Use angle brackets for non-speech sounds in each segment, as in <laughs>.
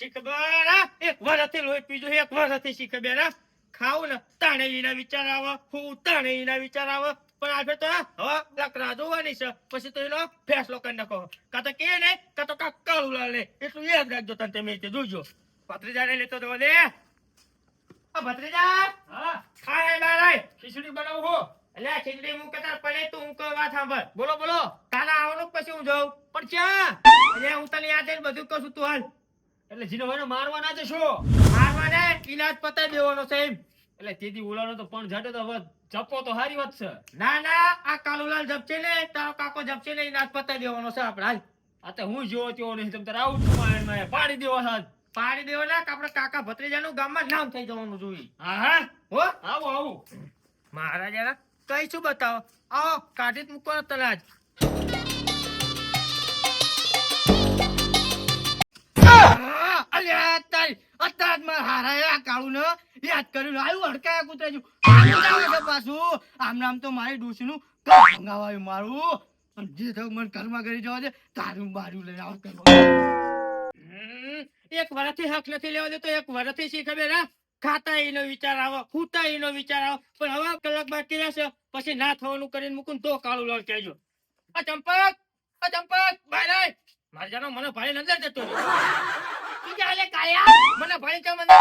શી ખબર હા? એક વરસથી લોહી પીજો એક વરસથી શી ખબર હા? ખાવું ને તાણે એના વિચાર આવે હું તાણે એના વિચાર આવે. પણ આજે તો હવે લકરા જોવાની છે પછી તો એનો ફેસલો કરી નાખો. કાં તો કે ને કાં તો કાંક કાળું લાલ ને એટલું યાદ રાખજો તને તમે તે જોજો ભત્રીજાને લેતો તો દે ભત્રીજા! હા. ખાય ખીચડી બનાવું હો. એટલે ખીચડી હું કતાર પડે તું હું કહું વાત સાંભળ. બોલો બોલો. તારા આવવાનું પછી હું જાઉં. પણ ચા એટલે હું તને યાદ બધું કહું છું તું હાલ. એટલે જીનો મારવા મારવાના છે મારવા મારવાને? ઇલાજ પતાવી દેવાનો છે એમ. એટલે તેથી ઉલાડો તો પણ જાડે તો હવે જપો તો હારી વાત છે. ના ના આ કાલુલાલ જપશે ને તારો કાકો જપશે ને ઇલાજ પતાવી દેવાનો છે આપણે હાલ. આ તો હું જોવો તેવો નહીં તમ તારે આવું છું મારે મારે પાડી દેવો સાહેબ પાડી દેવો ના આપડે કાકા ભત્રીજાનું ગામમાં નામ થઈ જવાનું જોઈએ. હા હા. હો? આવું આવો. મહારાજા કઈ શું બતાવો. આવો કાઢી મૂકવાનો તલાજ. કર્યું. ને અડકાયા કૂતરા છે પાછું. આમ નામ તો મારી ઘર ભંગાવાયું મારું. જે થયું મને ઘરમાં કરી જવા દે, તારું બારું લઈને આવ એક વર્ષથી હક નથી લેવા દેતો, એક વર્ષથી શી ખબર હા? ખાતા એનો વિચાર આવો ખૂતા એનો વિચાર આવો. પણ હવે કલાક બાકી રહેશે, પછી ના થવાનું કરીને મૂકું તો કાળું લાલ કહેજો. આ ચંપક આ ચંપક ભાઈ મારે જાણો મને ભાઈ અંદર જતો? મને ભાઈ કેમ અંદર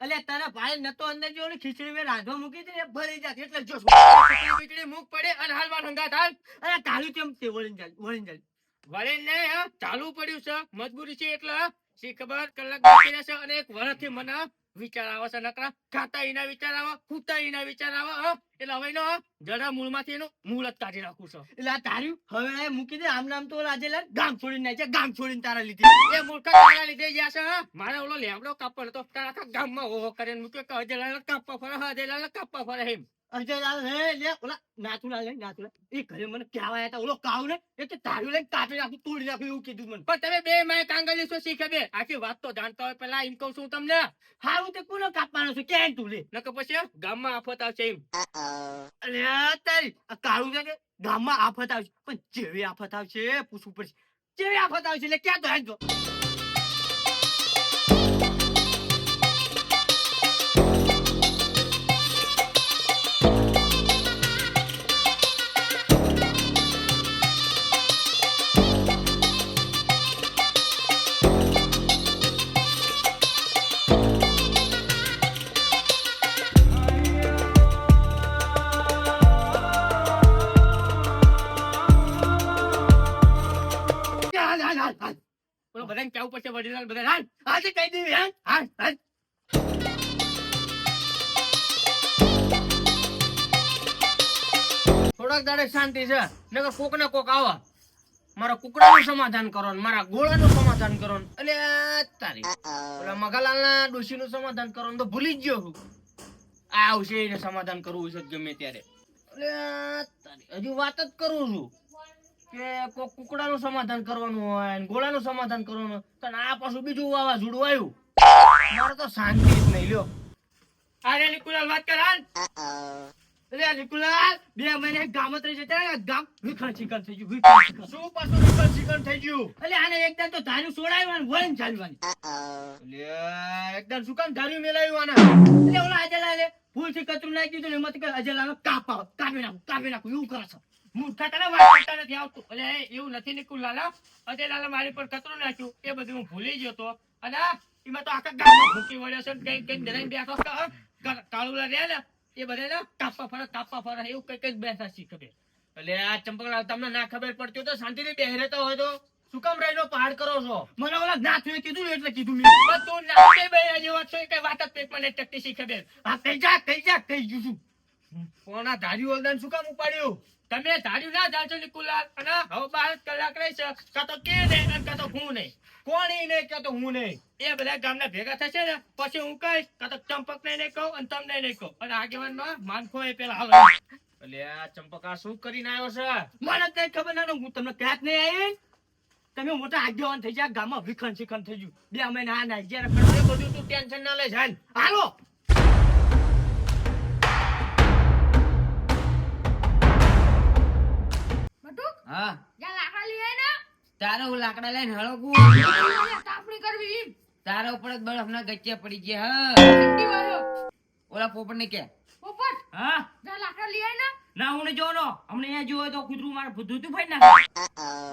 એટલે તારા ભાઈ નતો અંદર જો ખીચડી મેં રાંધવા મૂકી હતી ને ભરી જાત. એટલે જો <laughs> ખીચડી મૂક પડે અને હાલમાં હંગાત હાલ. અને તારું કેમ તે વળી જાય વળી જાય વળી ને ચાલુ પડ્યું છે. મજબૂરી છે એટલે શી ખબર? કલાક બાકી રહેશે અને એક વર્ષથી મને વિચાર આવે છે નકરા? ખાતા એના વિચાર આવે ખૂતા એના વિચાર આવે એટલે હવે એનો મૂળ મૂળમાંથી એનું મૂળ જ કાઢી નાખું છું. એટલે આ તાર્યું? હવે મૂકી દે આમ નામ તો આજે લે ગામ છોડીને નાખે ગામ છોડીને તારા લીધે. એ મૂર્ખા તારા લીધે ગયા છે મારે ઓલો લેમડો કાપડ તો તારા ગામમાં ઓહો કરીને મૂક્યો કે અજયલાલ કાપવા ફરે હજે લાલ કાપવા ફરે એમ. અજયલાલ હે લે ઓલા નાથુલાલ લે નાથુલાલ. એ ઘરે મને કહેવા હતા ઓલો કાવ ને એ તો તારું લઈને કાપી નાખું તોડી નાખું એવું કીધું મને. પણ તમે બે મેં કાંગલી શું શીખે બે. આખી વાત તો જાણતા હોય પેલા એમ કહું છું તમને. હારું તે કોને કાપવાનો છે? ક્યાં તું લે? નકર પછી ગામમાં આફત આવશે એમ. અરે તારી આ કાળું છે કે ગામમાં આફત આવશે. પણ જેવી આફત આવશે પૂછવું પડશે. જેવી આફત આવશે એટલે ક્યાં તો થોડાક દાડે શાંતિ છે. નકર કોક ને કોક આવા. મારા કુકડાનું સમાધાન કરો ને મારા ગોળાનું સમાધાન કરો ને. એટલે તારી. ઓલા મગાલાલના ડોશીનું સમાધાન કરો ને તો ભૂલી જ ગયો હું. આ આવશે એને સમાધાન કરવું છે ગમે ત્યારે. એટલે તારી. હજુ વાત જ કરું છું. કે કોક કુકડાનું સમાધાન કરવાનું હોય ને ગોળાનું સમાધાન કરવાનું. હોય. તો આ પાછું બીજું વાવાઝોડું આવ્યું. મારે તો શાંતિ જ નહીં લ્યો. અરે નિકુલાલ વાત કર હાલ. અરે નિકુલાલ બે મહિને ગામત રહી જતા ગામ વિખણ ચીકણ થઈ ગયું વિખણ ચીકણ. શું પાછું વિકલ ચિકન થઈ ગયું? એટલે આને એકદમ તો ધાર્યું સોડાયું અને ચાલવાની. એટલે એકદમ શું કામ ધાર્યું મેલાયું આને? એટલે ઓલા અજયલા લે ફૂલથી કચરું નાખી દીધું ને કે અજયલાનો કાપા કાપી નાખું કાપી નાખું એવું કરે છે. મૂર્ખા તને વાત કરતા નથી આવતું. એટલે એ એવું નથી નીકળું લાલા મારી પર કચરું નાખ્યું એ બધું હું ભૂલી ગયો તો. અને એમાં તો આખા ગામમાં ભૂકી વળ્યો છે કઈ કઈ દરાઈને બેઠો કાળુલા રહ્યા ને એ બધા ને કાપવા ફરે કાપવા ફરે એવું કઈ કઈ બેસા શીખે. એટલે આ ચંપકલાલ તમને ના ખબર પડતી હોય તો શાંતિથી બેહી રહેતા હોય તો શું કામ રહીનો પહાડ કરો છો? મને ઓલા નાથુએ કીધું એટલે કીધું મેં. તું ના બે હજી વાત છે કઈ વાત જ પેટમાં ને ટકતી શીખે બેન. હા કઈ જા કઈ જા કઈ જુશું કોના ધાર્યું ઓલદાન શું કામ ઉપાડ્યું? તમે ધાર્યું ના ધારજો નિકુલાલ અને હવે બાર કલાક રહેશે કાં તો કે ને અને તો હું નહીં. કોણ નહીં કે તો હું નહીં? એ બધા ગામના ભેગા થશે ને, પછી હું કહીશ, કાં તો ચંપક ને નહીં કહું અને તમને નહીં કહું. અને આગેવાન નો માનખો એ પેલા હાલો એટલે આ ચંપકા શું કરીને આવ્યો છે? મને કઈ ખબર ના હું તમને ક્યાંક નહીં આવી તમે મોટા આગેવાન થઈ ગયા ગામમાં વિખંડ શિખંડ થઈ ગયું બે મહિના આ ના જયારે બધું તું ટેન્શન ના લે, જાન. હાલો. હા. જ્યાં લાકડા લઈ ને. તારે હું લાકડા લઈને હળગું? તાપણી કરવી તારા ઉપર જ બરફ ના ગચ્ચિયા પડી ગયા હા. ઓલા પોપટ ને કે. પોપટ હા? જા લાકડા લઈ ને. ના હું નહીં જોવાનો. અમને અહીંયા જોયો તો કૂતરું મારે ધૂતું ફાડી નાખે.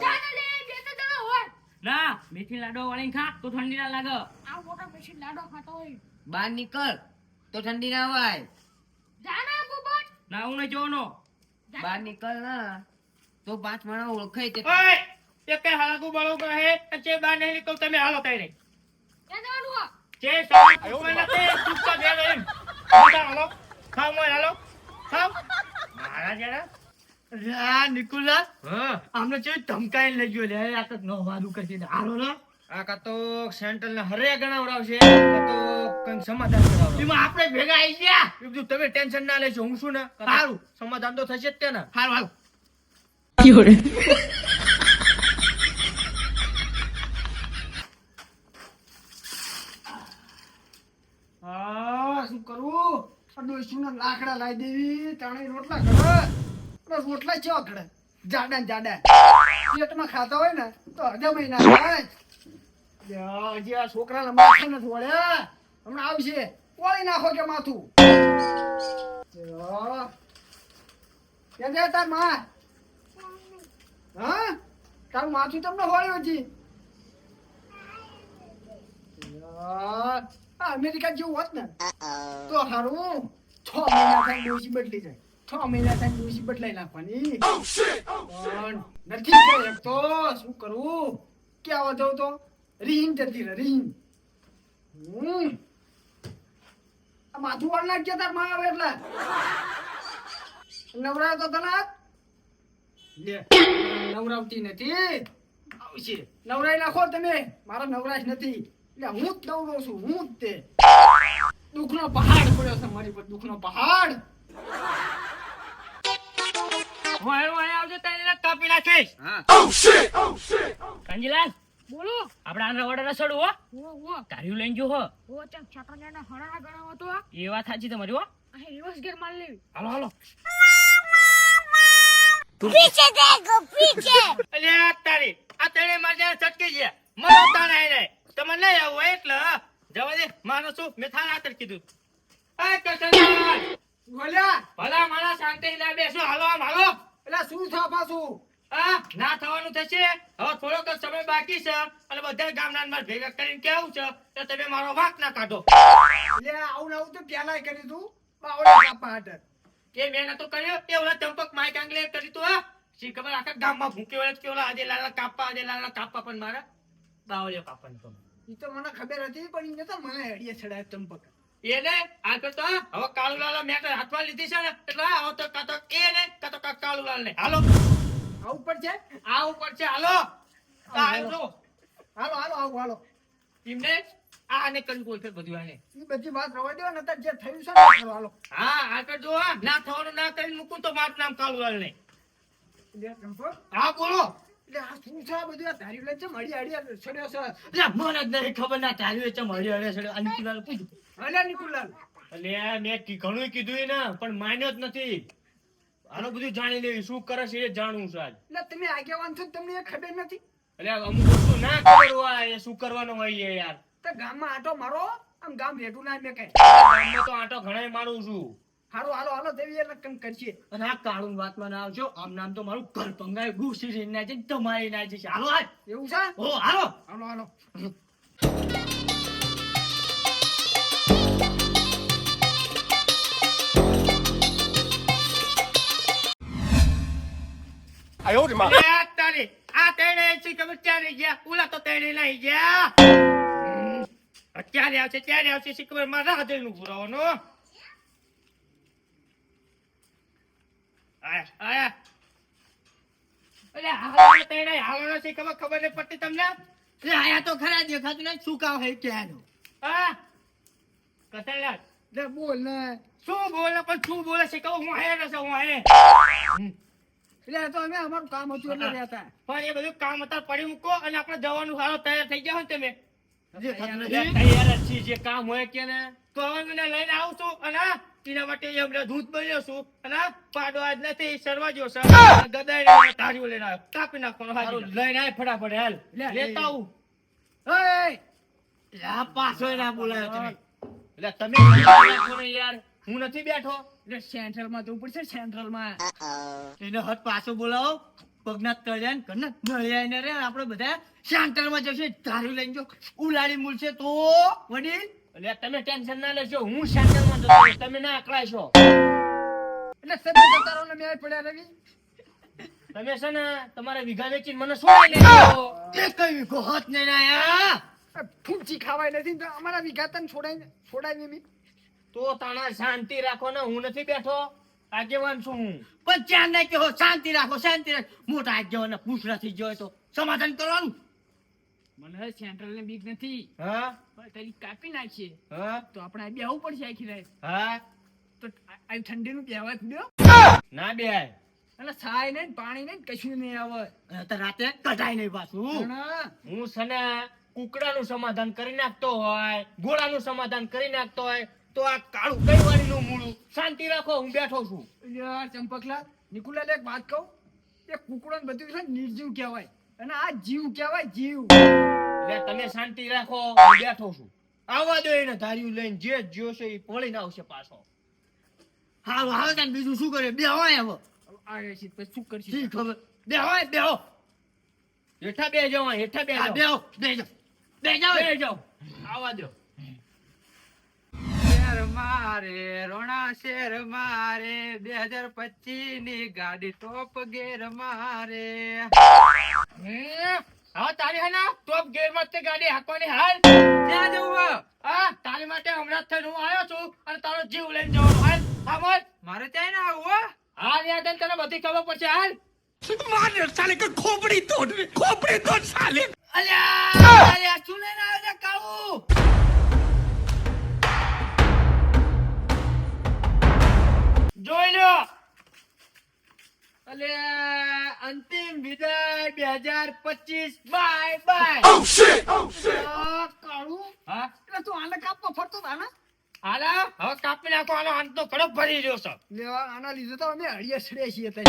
જા ને લે બે તો જણા હોય. ના મેથી લાડો વાળી ખા તો ઠંડી ના લાગે. આ મોટા મશીન લાડો ખાતો હોય. બહાર નીકળ તો ઠંડી ના હોય. જા ને પોપટ. ના હું જો. નો બહાર નીકળ ના. તો પાંચ માણસ ઓળખાય તે ઓય! એ કઈ હાલાકુ બળો કહે છે બાર નહીં નીકળ તમે હાલો કઈ નહીં ક્યાં જવાનું હો? જે સવાલ કોઈ નથી એમ. હાલો. ખાવ મોય હાલો. ખાવ. મારા જરા અલ્યા નિકુલલાલ હા. આમને છે ધમકાઈને લઈ ગયો. લે આ તો નો વાદું કરશે. ને હાલો ને આ કા તો સેન્ટ્રલ ને હરે ગણાવડાવશે કાં તો કંઈક સમાધાન એમાં આપણે ભેગા આવી ગયા. તમે ટેન્શન ના લેશો. હું શું ને? સારું. સમાધાન તો થશે જ તે ને. હારું. હારું કરવું આ લાકડા લાવી દેવી, તાણે રોટલા કરે રોટલા ચેવા જાડા ને જાડા. પેટમાં ખાતા હોય ને, તો અડધા મહિના થાય. છોકરાને માથે નથી વળ્યા. હમણાં આવશે. ઓળી નાખો કે માથું. યા. જાય તારમાં. હા? તારું માથું તમને હોળ્યું હતી અમેરિકા જેવું હોત ને તો હારું. છ મહિના થાય ડોસી બદલી જાય. છ મહિના થાય ડોસી બદલાઈ નાખવાની. પણ નથી તો શું કરવું ક્યાં વધો તો? રીન જતી રહે રીન હમ. માથું વાળ નાખ્યા તારમાં આવે એટલે. નવરા તો તને નવરાવતી નથી. આવશે નવરાઈ નાખો તમે. મારા નવરાશ નથી. એટલે હું જ નવરો છું હું જ તે. દુઃખનો પહાડ પડ્યો છે મારી પર દુઃખનો પહાડ. હું આવ્યો અહીંયા આવજો તને કાપી નાખીશ. હા. કાંજીલાલ બોલો. આપણે આને રવાડે રસડું હો. ઓ ઓ કાર્યું લઈને જો હો. ઓ ચમ છાટાને હણા ગણાવો તો એ વાત સાચી તમારી હો. અહીં રિવર્સ ગેર મારી લેવી. હાલો હાલો. અલ્યા તારી આ તેણે મારે છટકી ગયા. મરો તાણે આઈને તમે લઈ આવો એટલે જવા દે. માનો શું મેં થાને આતર કીધું. આ કરશનલાલ બોલ્યા ભલા મારા શાંતિ ના બેસો. હાલો આમ હાલો. એટલે શું થા પાછું? આ ના થવાનું થશે. હવે થોડોક જ સમય બાકી છે. અને બધા ગામના માર ભેગા કરીને કેવું છે? તો તમે મારો વાક ના કાઢો. એટલે આવું ને આવું તો પહેલા કરી તું બાવડા કાપા હાટે. કે મેં નતો કર્યો? એ ઓલા ચંપક માઈક આંગલે શી ખબર? આખા ગામમાં ભૂક્યો વળે કે આજે લાલા કાપા આજે લાલા કાપા પણ મારા બાવળિયો કાપવાનું તો. એ તો મને ખબર હતી પણ એને તો મને હેડીએ ચડાય ચંપક એને? આ તો તો હવે કાળુલાલ મેં હાથમાં લીધી છે ને. એટલે હવે તો કાતો એ ને કાતો કાં કાળુલાલ ને. હાલો. આ ઉપર છે? આ ઉપર છે હાલો. હાલો. હાલો. આવું હાલો. એમને આ આને કરી કોઈ ફેર બધું આને? એ બધી વાત રવા દેવા નતા જે થયું છે ને હાલો હા આગળ જો ના થવાનું ના કરીને મૂકું તો મારું નામ કાળુલાલ નહીં હા બોલો. મને ખબર ના પૂછ્યું અલ્યા નિકુલાલ મેં ઘણું કીધું પણ માન્યો જ નથી. આનું બધું જાણી લેવી. શું કરે છે એ જાણવું છે આજ. એટલે તમે આગેવાન છો તમને ખબર નથી? એટલે અમુક વસ્તુ ના ખબર હોય એ શું કરવાનું હોય યાર. તો ગામમાં આટો મારો આમ ગામ હેઠું ના મેં કઈ. ગામમાં તો આટો ઘણા મારું છું. હારો હાલો હાલો દેવી એટલે કંઈક કરશે અને આ કાળું વાતમાં ના આવજો આમ નામ તો મારું ઘર ભંગાય ઘૂસી રહી ના છે તમારી ના છે. હાલો આ એવું છે? ઓ હાલો. હાલો હાલો. આ છે ગયા? ઓલા તો નહીં ગયા. ક્યારે આવશે ક્યારે આવશે શી ખબર મારા હાથે નું. આયા આયા અરે તેણે હાલો શી ખબર ખબર નહીં પડતી તમને એટલે આયા તો ખરા દેખાતું નહીં શું કામ હે ક્યાંનું હા કતરલાલ લે બોલ ને? શું બોલે પણ શું બોલે છે કહું હું હે રસો હું હે એટલે તો અમે અમારું કામ હતું એટલે પણ એ બધું કામ હતા પડી મૂકો અને આપણે જવાનું હારો તૈયાર થઈ ગયા હોય તમે તૈયાર જ છીએ, જે કામ હોય કે ને. તો હવે મને લઈને આવું છું અને તેના માટે એમને દૂધ બન્યો છું અને પાડો આજ નથી સરવા જો સર. ગદાઈ તારીઓ લઈને આવ્યો. કાપી નાખવાનો હારું લઈને આય ફટાફટ હાલ. લેતા આવું. એય લા પાછો ના બોલાયો તમે. એટલે તમે યાર? હું નથી બેઠો. એટલે સેન્ટ્રલમાં જવું પડશે સેન્ટ્રલમાં. એને હટ પાછો બોલાવો. પગના તળિયા ને ઘરના નળિયા ને રે આપણે બધા સેન્ટ્રલમાં જશે. ધાર્યું લઈને જો. ઉલાડી મૂલશે તો વડીલ. એટલે તમે ટેન્શન ના લેશો હું જતો તમે ના અકળાશો. એટલે સદા જતા રહો ને પડ્યા રવિ. તમે છે ને તમારા વીઘા વેચીને મને છોડી લેજો. એ કઈ વિખો હાથ ને આયા ફૂંચી ખાવાય નથી તો અમારા વિઘા તને છોડાય છોડાય નહીં તો તાણા શાંતિ રાખો ને હું નથી બેઠો. આગેવાન છું હું. પણ ચાર ને કહો શાંતિ રાખો શાંતિ રાખો. મોટા આગેવાન પૂછ નથી જોયો તો સમાધાન કરવાનું. મને સેન્ટ્રલ ને બીક નથી. હા? તારી કાપી નાખીએ. હા? તો આપણે આ બેહવું પડશે આખી રાત. હા? તો આ આ ઠંડીનું બેહવા દો ના બે અને છાય ને પાણી ને કશું નહીં આવે. તો રાતે કઢાય નહીં પાછું. હું. છે ને કુકડાનું સમાધાન કરી નાખતો હોય ગોળાનું સમાધાન કરી નાખતો હોય તો આ કાળું કઈ વાળીનું મૂળું શાંતિ રાખો હું બેઠો છું. યાર નિકુલા નિકુલાલ એક વાત કહું. એ કુકડો ને બધું છે ને નિર્જીવ કહેવાય. અને આ જીવ કહેવાય જીવ. એટલે તમે શાંતિ રાખો હું બેઠો છું. આવવા દો એને ધાર્યું લઈને જે જોશે એ પડીને આવશે પાછો. હાલ હાલ તને બીજું શું કરે બે હોય હવે. આવે છે પછી શું કરશે? ખબર બે હોય બે હો. હેઠા બે જાવ હેઠા બે આ બે જાવ બે જાવ બે જાવ આવવા દો. મારે રોણા શેર મારે બે હજાર પચીસની ગાડી ટોપ ગેર મારે. હા તારી હે ના ટોપ ગેરમાં તે ગાડી હાકવાની હાલ. ત્યાં જવું હા. તારી માટે હમણાં થઈને હું આવ્યો છું અને તારો જીવ લઈને જવાનો હાલ. સાંભળ મારે ત્યાં ના આવું. હાલ યાર તને બધી ખબર પડશે હાલ. અલ્યા અલ્યા શું લઈને આવ્યો છે જોઈ લો. અલે અંતિમ વિદાય બે હજાર પચીસ. બાય બાય કાળું હા? એટલે તું આને કાપવા ફરતો હતા ને હાલા હવે કાપી નાખો આનો અંત તો કડક ભરી રહ્યો છે લેવા આના લીધે તો અમે હળિયા છડ્યા છીએ બે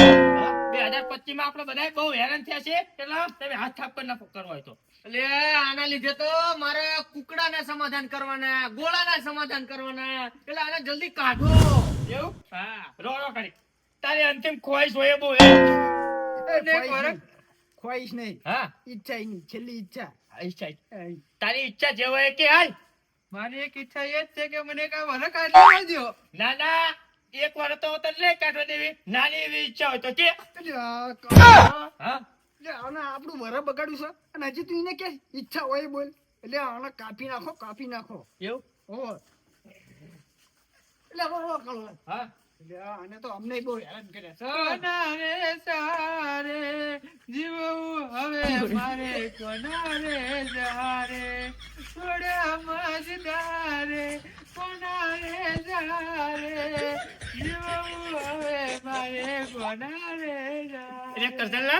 હજાર પચીસમાં આપણે બધા બહુ હેરાન થયા છે એટલે તમે હાથ થાપ નાખો કરવો હોય તો. એટલે આના લીધે તો મારે કુકડાના સમાધાન કરવાના ગોળાના સમાધાન કરવાના. એટલે આને જલ્દી કાઢો. એવું હા રો રો કરી તારી અંતિમ ખોવાઈશ હોય બહુ હે. નહીં. હા. ઈચ્છા એની છેલ્લી ઈચ્છા. ઈચ્છા તારી ઈચ્છા જે હોય કે હાલ? મારી એક ઈચ્છા એ જ છે કે મને કઈ વર કાઢી દો ના ના. એક વાર તો તને કાઢવા દેવી. નાની એવી ઈચ્છા હોય તો કે. હા. એટલે આને આપણું વર બગાડ્યું છે. અને હજી તું એને કે ઈચ્છા હોય બોલ. એટલે આને કાપી નાખો કાપી નાખો. એવું? હો હા? એટલે તો અમને બહુ હેરાન કર્યા છે. રે સારે? જીવવું હવે મારે કોના રે જારે? થોડા મજદારે કોના રે જારે? જીવવું હવે મારે કોના રે જારે એટલે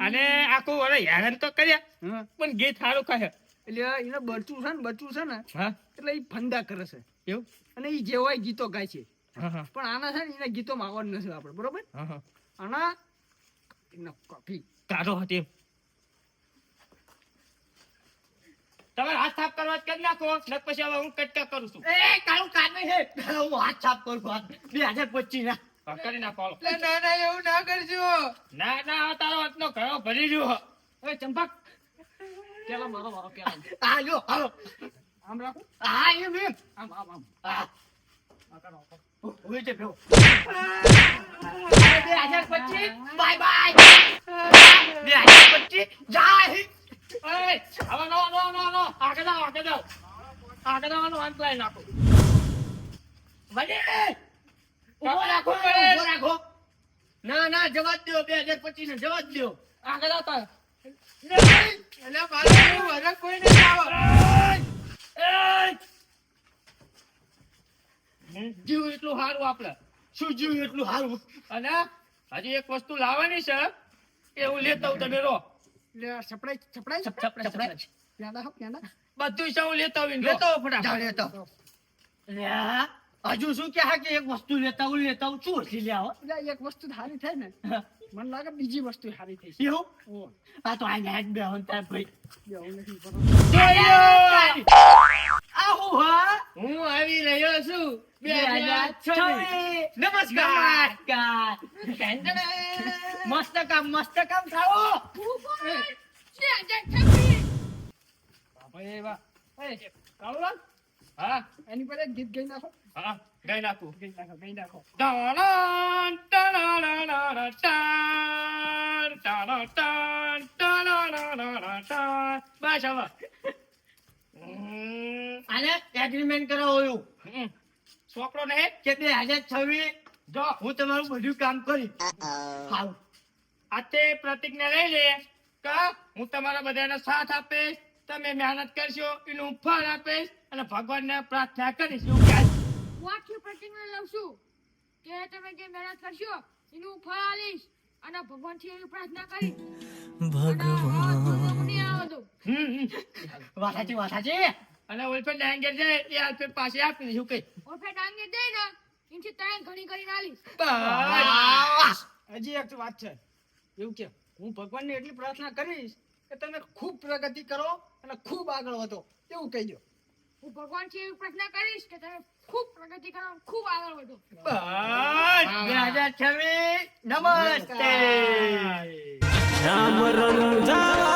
અને આખું વરે હેરાન તો કર્યા હા. પણ ગીત સારું કહે. એટલે એને બચું છે ને બચું છે ને હા? એટલે એ ફંદા કરે છે. એવું? અને એ જેવાય ગીતો ગાય છે. પણ આના છે ને એના ગીતો માગવાનું નથી આપણે બરોબર? આના એના કોપી. કાઢો હતી તમારે હાથ સાફ કરવા કરી નાખો ને પછી હવે હું કટકા કરું છું. એ કાળું કાઢ નહીં હું હાથ સાફ કરું હાથ. બે હજાર પચીસ ના. કરી નાખો ના ના એવું ના કરજો. ના ના તારો હાથનો ઘણો ભરી રહ્યો. એ ચંપક. પેલા મારો મારો પેલા હાલો. આમ રાખું. હા એમ એમ આમ આમ આમ. હા. નો નો જવા દો બે હજાર પચીસ ને જવા દો આગળ આવતા. એટલે મારે કોઈ નહીં આવો. જીવ એટલું સારું આપણે. શું જીવ એટલું સારું? અને હજી એક વસ્તુ લાવવાની છે. એ હું લેતા આવું તમે રો. સપડાય સપડાય? ચપડા ચપડા પ્યાદા હો પ્યાદા બધું છે હું લેતો આવીને. લેતો ફટાફટ. લેતો લ્યા હજુ શું કે હા કે એક વસ્તુ લેતા હું લેતા હું શું ઓછી લે એટલે એક વસ્તુ સારી થાય ને. મને લાગે બીજી વસ્તુ સારી થઈ છે એવું આ તો આને નેટ બે હોન તાર ભાઈ. બેહું નથી બરોબર. હા? હું આવી રહ્યો છું. બે હજાર છવ્વીસ. નમસ્કાર. નમસ્કાર. મસ્ત કામ મસ્ત કામ થાઓ. બે હજાર છવ્વીસ. બાપા કાળુલાલ, હા એની પર ગીત ગાઈ નાખો હા ગઈ નાખું ગાઈ નાખો ગાઈ નાખો ટાણાણ, ટાણાણાણાણા, ટાણ, ટાણા, ટાણ, ટાણાણાણાણા, ટાણ. બસ હવે આને એગ્રીમેન્ટ કરાવો હમ. છોકરો નહીં કે બે હજાર છવ્વીસ જો હું તમારું બધું કામ કરી હાલ આતે પ્રતિજ્ઞા લઈ લે કે હું તમારા બધાનો સાથ આપીશ તમે મહેનત કરશો એનું ફળ આપીશ અને ભગવાનને પ્રાર્થના કરીશ કહે. હું પ્રતિજ્ઞા લઉં છું કે તમે જે મહેનત કરશો એનું ફળ આલીશ અને ભગવાનથી એવી પ્રાર્થના કરી ભગવાન. વાસાજી વાસાજી અને ઓલપે ડાંગર જાય એ આલ્પે પાસે આપી દઈશું કઈ ઓફે ડાંગે દે ને એનથી ત્રણ ઘણી કરીને આલીશ હજી એક વાત છે. એવું કે હું ભગવાનને એટલી પ્રાર્થના કરીશ કે તમે ખૂબ પ્રગતિ કરો અને ખૂબ આગળ વધો. એવું કહી હું ભગવાનથી એવી કરીશ કે તમે ખૂબ પ્રગતિ કરો ખૂબ આગળ વધો. નમસ્તે. રામ રંજા